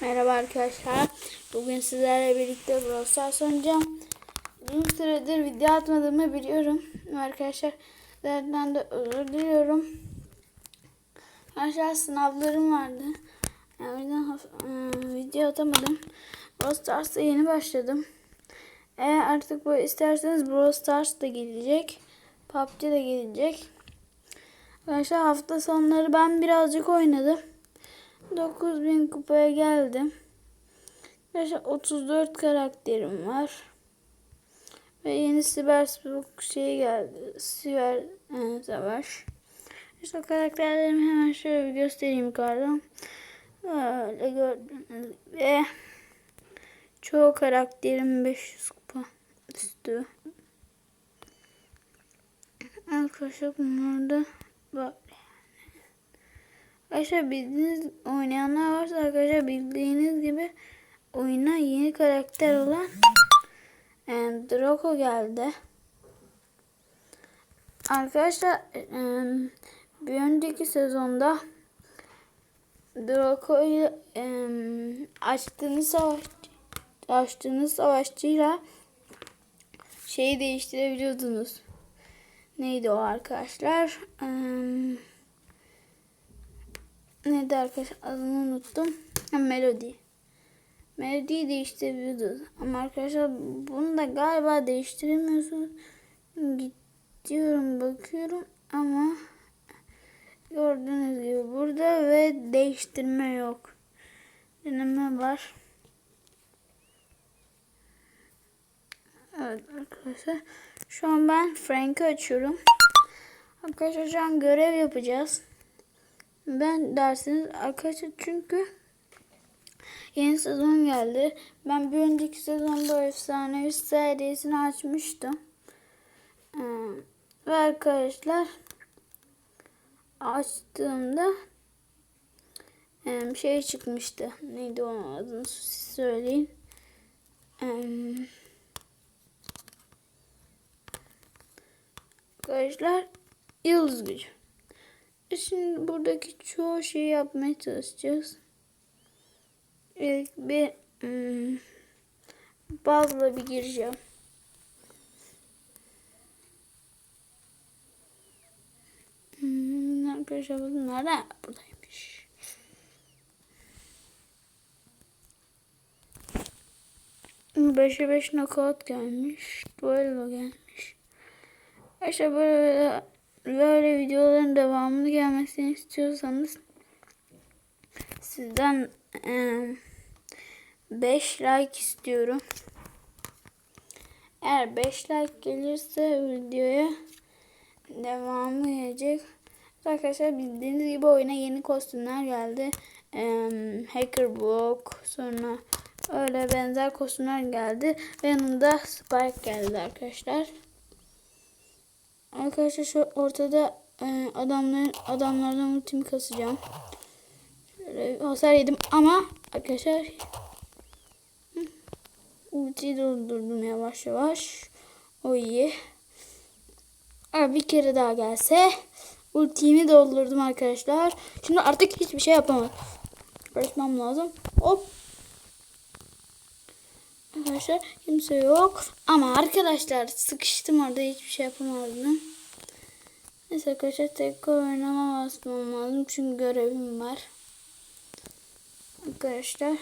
Merhaba arkadaşlar. Bugün sizlerle birlikte Brawl oynayacağım. Uzun süredir video atmadığımı biliyorum. Arkadaşlar sizlerden de özür diliyorum. Arkadaşlar sınavlarım vardı. Yani o yüzden ıı, video atamadım. Brawl Stars'a yeni başladım. Eğer artık bu isterseniz Brawl Stars da gelecek. PUBG de gelecek. Arkadaşlar hafta sonları ben birazcık oynadım. 9000 kupaya geldim. Arkadaşlar 34 karakterim var. Ve yeni siber spor şey geldi. Siber e, savaş. İşte karakterlerimi hemen şöyle bir göstereyim yukarıdan. Böyle gördüğünüz gibi. Çoğu karakterim 500 kupa üstü. Arkadaşlar bunlar da böyle. Arkadaşlar bildiğiniz oynayanlar varsa arkadaşlar bildiğiniz gibi oyuna yeni karakter olan e, Draco geldi. Arkadaşlar e, bir önceki sezonda Draco'yu e, açtığınız savaş açtığınız savaşçıyla şeyi değiştirebiliyordunuz. Neydi o arkadaşlar? Eee Neydi arkadaşlar adını unuttum. Melody. Melody'yi değiştirebiliyordunuz. Ama arkadaşlar bunu da galiba değiştiremiyorsunuz. Gidiyorum bakıyorum ama gördüğünüz gibi burada ve değiştirme yok. Deneme var. Evet arkadaşlar. Şu an ben Frank'ı açıyorum. Arkadaşlar şu an görev yapacağız. Ben dersiniz arkadaşlar çünkü yeni sezon geldi. Ben bir önceki sezonda efsanevi serisini açmıştım. Ee, ve arkadaşlar açtığımda e, şey çıkmıştı. Neydi onun adını siz söyleyin. Ee, arkadaşlar yıldız gücü. Şimdi buradaki çoğu şeyi yapmaya çalışacağız. İlk bir hmm, bazla bir gireceğim. Hmm, arkadaşlar bunlar da buradaymış. Beşe beş knockout gelmiş. Duello gelmiş. Arkadaşlar böyle böyle videoların devamını gelmesini istiyorsanız sizden 5 like istiyorum. Eğer 5 like gelirse videoya devamı gelecek. Arkadaşlar bildiğiniz gibi oyuna yeni kostümler geldi. E, Hacker Block sonra öyle benzer kostümler geldi. Yanında Spike geldi arkadaşlar. Arkadaşlar şu ortada e, adamların adamlardan ultimi kasacağım. Şöyle hasar yedim ama arkadaşlar ultiyi doldurdum yavaş yavaş. O iyi. Abi bir kere daha gelse ultimi doldurdum arkadaşlar. Şimdi artık hiçbir şey yapamam. Uğraşmam lazım. Hop. Arkadaşlar kimse yok. Ama arkadaşlar sıkıştım orada hiçbir şey yapamadım. Neyse arkadaşlar tekrar oynama basmam lazım. Çünkü görevim var. Arkadaşlar.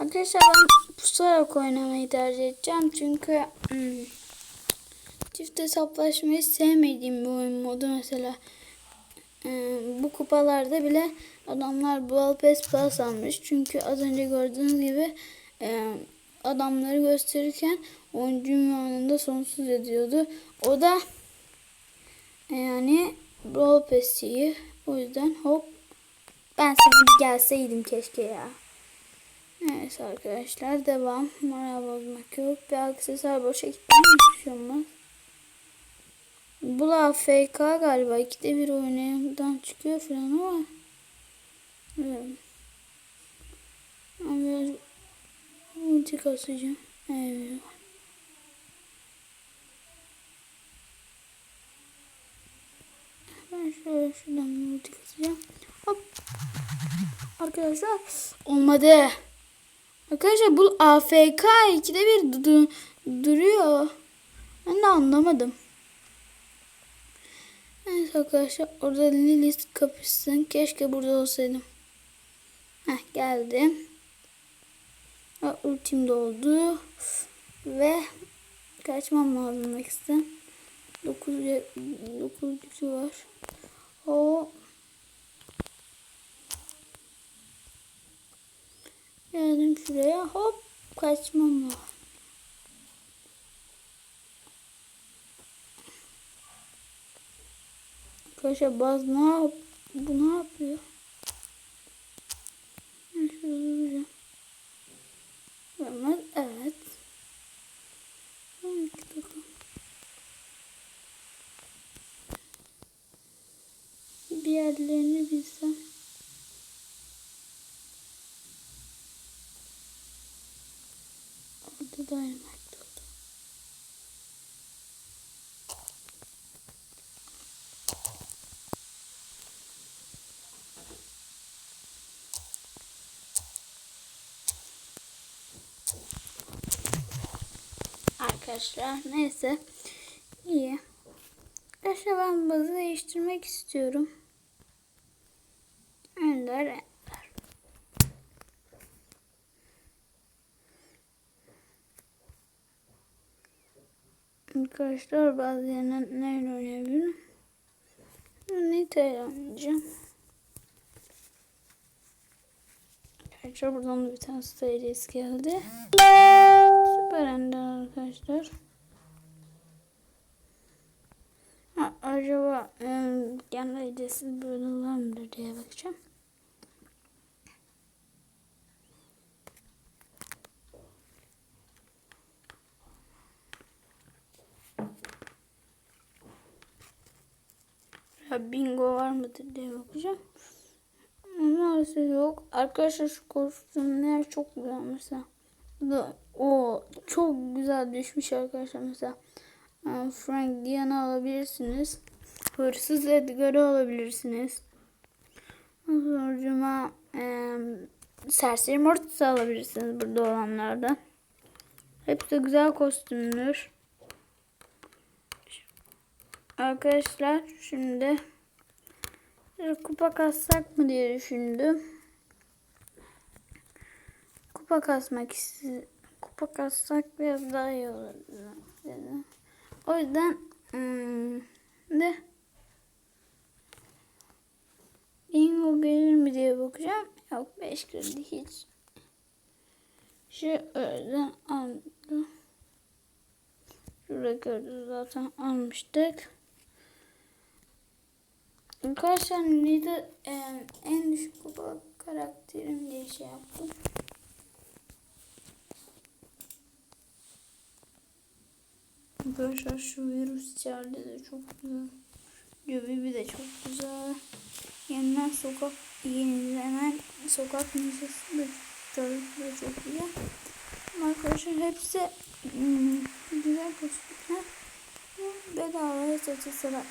Arkadaşlar ben pusarak oynamayı tercih edeceğim. Çünkü hmm, çift hesaplaşmayı sevmediğim bir oyun modu mesela. Hmm, bu kupalarda bile adamlar Brawl Pass Plus almış. Çünkü az önce gördüğünüz gibi e, adamları gösterirken oyuncu ünvanında sonsuz yazıyordu. O da yani Brawl Pass'i o yüzden hop ben sana bir gelseydim keşke ya. Neyse arkadaşlar devam. Moral bozmak yok. Bir aksesuar boşa gitti hiçbir şey. Bu da FK galiba. İkide bir oynayandan çıkıyor falan ama. Evet. Ama biraz ulti kasacağım. Evet. Ben şöyle şuradan bir ulti kasacağım. Hop. Arkadaşlar olmadı. Arkadaşlar bu AFK ikide bir du- du- duruyor. Ben de anlamadım. Evet arkadaşlar orada Lilith kapışsın. Keşke burada olsaydım. Heh geldim. Ha, ultim doldu. Ve kaçmam lazım Max'ten. 9 9 gücü var. O Geldim şuraya hop kaçmam lazım. Arkadaşlar baz bu ne yapıyor? Ben şurada duracağım. Görmez evet. Bir dakika. Bir yerlerini bilsem. Orada dynamite oldu. Arkadaşlar neyse iyi. Arkadaşlar ben bazı değiştirmek istiyorum. Ender Arkadaşlar bazı yerine neyle oynayabilirim? Nita ile oynayacağım. Arkadaşlar buradan da bir tane Stylist geldi. Süper ender arkadaşlar. Ha, acaba e, hediyesiz böyle var mıdır diye bakacağım. Ya bingo var mıdır diye bakacağım. Maalesef yok. Arkadaşlar şu kostümler çok güzel mesela. O çok güzel düşmüş arkadaşlar mesela. e, Frank Diana alabilirsiniz. Hırsız Edgar'ı alabilirsiniz. Sonucuma e, Serseri Mortis'i alabilirsiniz burada olanlardan. Hepsi güzel kostümler. Arkadaşlar şimdi kupa kassak mı diye düşündüm. Kupa kasmak iste- kupa kassak biraz daha iyi olur dedim. O yüzden hmm, de bingo gelir mi diye bakacağım. Yok 5 kredi hiç. Şu öyle aldım. Şurada gördünüz zaten almıştık. Arkadaşlar Nida e, en düşük kupa karakterim diye şey yaptım. Arkadaşlar şu virüs içeride de çok güzel. Göbeği de çok güzel. Yeniden sokak yenilenen sokak müzesi de tabii de çok güzel. Ama Arkadaşlar hepsi hmm, güzel kostümler. Bedavaya satılsalar.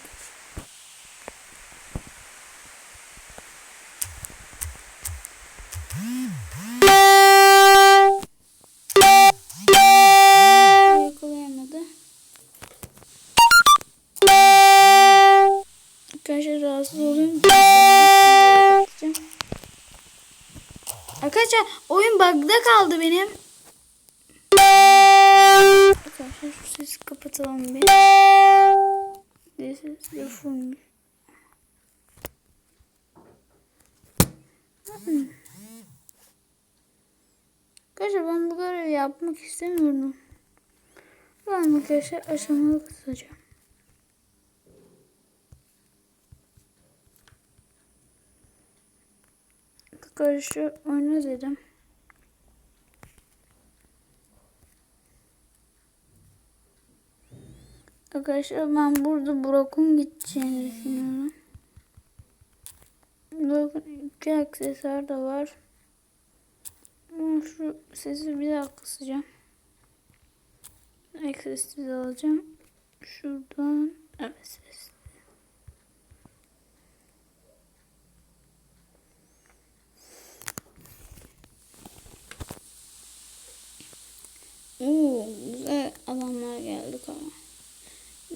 Kaldı benim. Şu sesi kapatalım bir. This is the phone. Arkadaşlar ben bu görevi yapmak istemiyorum. Ben arkadaşlar aşamalı kısacağım. Arkadaşlar oyna dedim. Arkadaşlar ben burada Brock'un gideceğini düşünüyorum. Brock'un iki aksesuar da var. Şu sesi bir daha kısacağım. Eksesiz alacağım. Şuradan. Evet ses.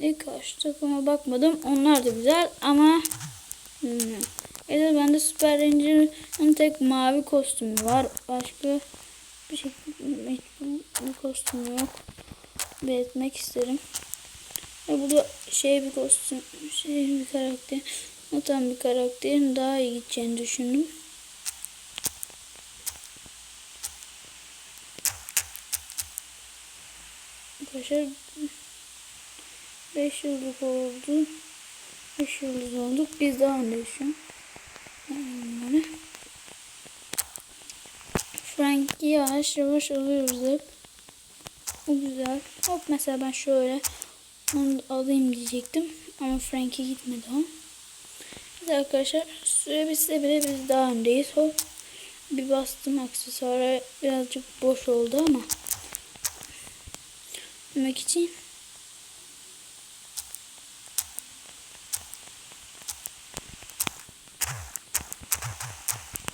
İlk karşı takıma bakmadım. Onlar da güzel ama bilmiyorum. Evet bende Süper Ranger'ın tek mavi kostümü var. Başka bir şey bir kostümü yok. Belirtmek isterim. Ve bu da şey bir kostüm, şey bir karakter. Natan bir karakterin daha iyi gideceğini düşündüm. Arkadaşlar 5 yıllık oldu. 5 yıldız olduk. Biz daha öndeyiz şu an. Frank'i yavaş yavaş alıyoruz hep. Bu güzel. Hop mesela ben şöyle onu alayım diyecektim. Ama Frank'e gitmedi o. Evet arkadaşlar süre bitse bile biz daha öndeyiz. Hop. Bir bastım aksesuara birazcık boş oldu ama demek için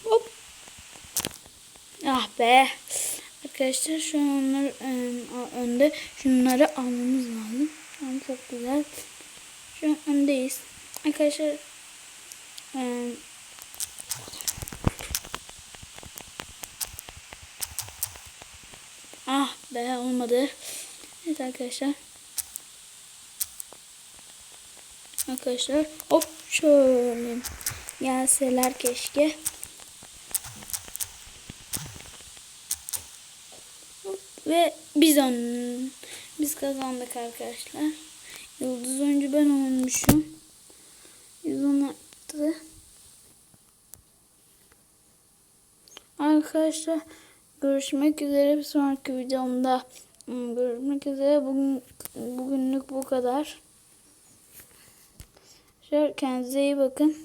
Hop. Ah be. Arkadaşlar şu onlar önde. Şunları almamız lazım. Tamam çok güzel. Şu an öndeyiz. Arkadaşlar Ah be olmadı. Evet arkadaşlar. Arkadaşlar hop şöyle gelseler keşke. Hop, Ve biz on biz kazandık arkadaşlar. Yıldız oyuncu ben olmuşum. 110 arttı. Arkadaşlar görüşmek üzere bir sonraki videomda Hmm, görüşmek üzere. Bugün bugünlük bu kadar. Şöyle kendinize iyi bakın.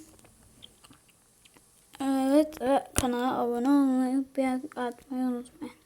Evet ve kanala abone olmayı, beğen atmayı unutmayın.